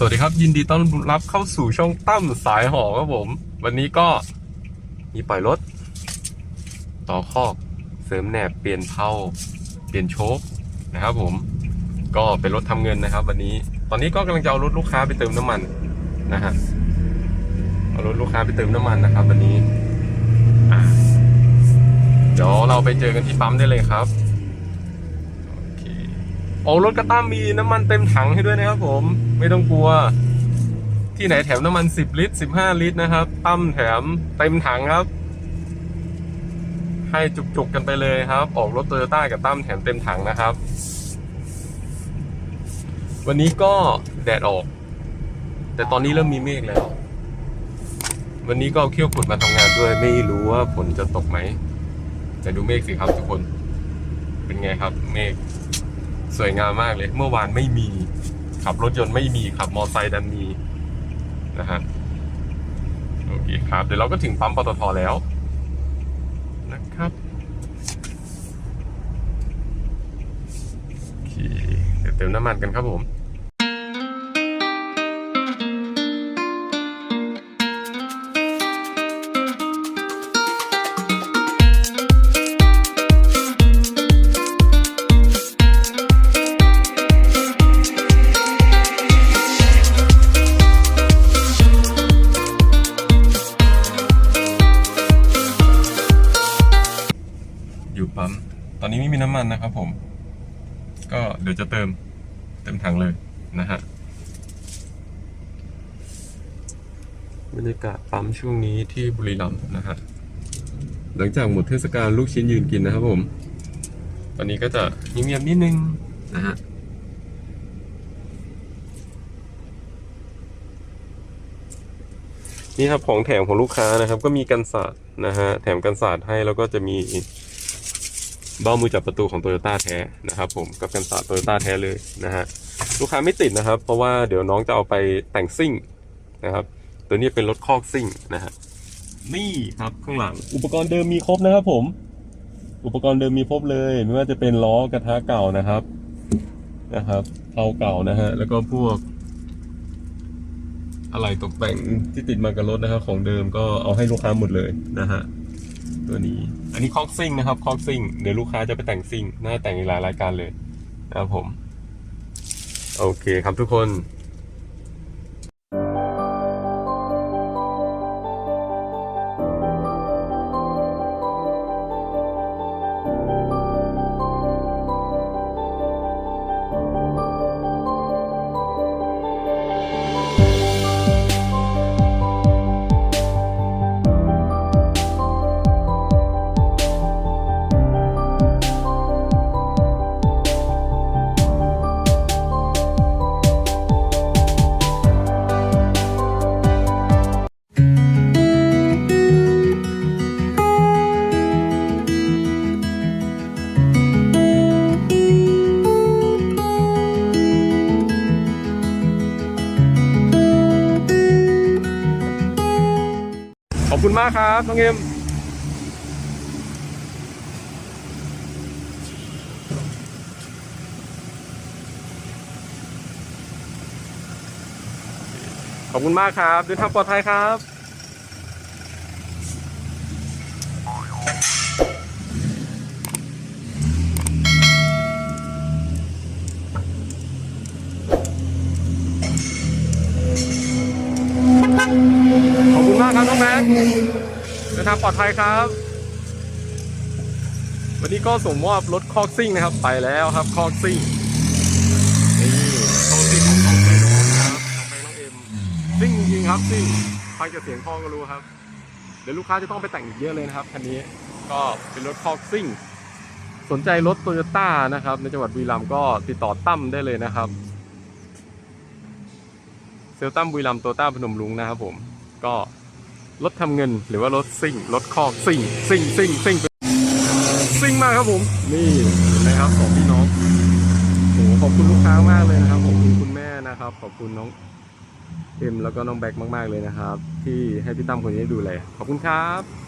สวัสดีครับ ยินดีต้อนรับเข้าสู่ช่องตั้มสายหอครับผม วันนี้ก็มีปล่อยรถ ต่อคอก เสริมแหนบเปลี่ยนเพลาเปลี่ยนโชคนะครับผม ก็เป็นรถทำเงินนะครับ วันนี้ตอนนี้ก็กำลังจะเอารถลูกค้าไปเติมน้ำมันนะฮะเอารถลูกค้าไปเติมน้ำมันนะครับ วันนี้เดี๋ยวเราไปเจอกันที่ปั๊มได้เลยครับโอเคโอ้รถกระตั้มมีน้ำมันเต็มถังให้ด้วยนะครับผม ไม่ต้องกลัว ที่ไหนแถมน้ำมัน 10 ลิตร 15 ลิตรนะครับตั้มแถมเต็มถังครับ ให้จุกๆกันไปเลยครับ ออกรถโตโยต้ากับตั้มแถมเต็มถังนะครับ วันนี้ก็แดดออก แต่ตอนนี้เริ่มมีเมฆแล้ว วันนี้ก็เอาเขี้ยวขุดมาทำงานด้วย ไม่รู้ว่าฝนจะตกไหมแต่ดูเมฆสิครับทุกคน เป็นไงครับ เมฆสวยงามมากเลย เมื่อวานไม่มี ขับรถยนต์ไม่มีขับมอไซค์ดันมีนะฮะโอเคครับ เดี๋ยวเราก็ถึงปั๊มปตทแล้วนะครับโอเคเดี๋ยวเติมน้ำมันกันครับผม นี้ไม่มีน้ำมันนะครับผม ก็เดี๋ยวจะเติมเต็มถังเลยนะฮะบรรยากาศปั๊มช่วงนี้ที่บุรีรัมย์นะฮะหลังจากหมดเทศกาลลูกชิ้นยืนกินนะครับผม ตอนนี้ก็จะเงียบๆนิดนึงนะฮะนี่ครับของแถมของลูกค้านะครับ ก็มีกันศาสตร์นะฮะแถมกันศาสตร์ให้แล้วก็จะมี เบ้ามือจับประตูของโตโยต้าแท้นะครับผมกับกันศาสตร์โตโยต้าแท้เลยนะฮะลูกค้าไม่ติดนะครับ เพราะว่าเดี๋ยวน้องจะเอาไปแต่งซิ่งนะครับ ตัวนี้เป็นรถคอกซิ่งนะฮะนี่ครับข้างหลัง อุปกรณ์เดิมมีครบนะครับผม อุปกรณ์เดิมมีครบเลยไม่ว่าจะเป็นล้อกระทะเก่านะครับนะครับเพลาเก่านะฮะแล้วก็พวก อะไรตกแต่งที่ติดมากับรถนะครับของเดิมก็เอาให้ลูกค้าหมดเลยนะฮะ ตัวนี้ อันนี้คอกซิ่งนะครับคอกซิ่งเดี๋ยวลูกค้าจะไปแต่งซิ่งน่าแต่งในหลายรายการเลยนะครับผม โอเคครับทุกคน มากครับน้องเอ็มขอบคุณมากครับเดินทางปลอดภัยครับ ทางปลอดภัยครับ วันนี้ก็ส่งมอบรถคอกซิ่งนะครับ ไปแล้วครับคอกซิ่งนี่คอกซิ่งของไปน้องนะครับของไปน้องเอ็มซิ่งจริงครับซิ่งฟังจากเสียงพ่อก็รู้ครับเดี๋ยวลูกค้าจะต้องไปแต่งอีกเยอะเลยนะครับคันนี้ก็เป็นรถคอกซิ่งสนใจรถโตโยต้านะครับ ในจังหวัดบุรีรัมย์ก็ติดต่อตั้มได้เลยนะครับเซลตั้มบุรีรัมย์โตต้าพนมรุ้งนะครับผมก็ รถทำเงินหรือว่ารถซิ่งรถคอกซิ่งซิ่งซิ่งซิ่งซิ่งมากครับผม นี่เห็นะครับสองพี่น้องโอ้โหขอบคุณลูกค้ามากเลยนะครับขอบคุณคุณแม่นะครับ ขอบคุณน้องเอ็มแล้วก็น้องแบ็คมาก ๆเลยนะครับ ที่ให้พี่ตั้มคนนี้ดูแลขอบคุณครับ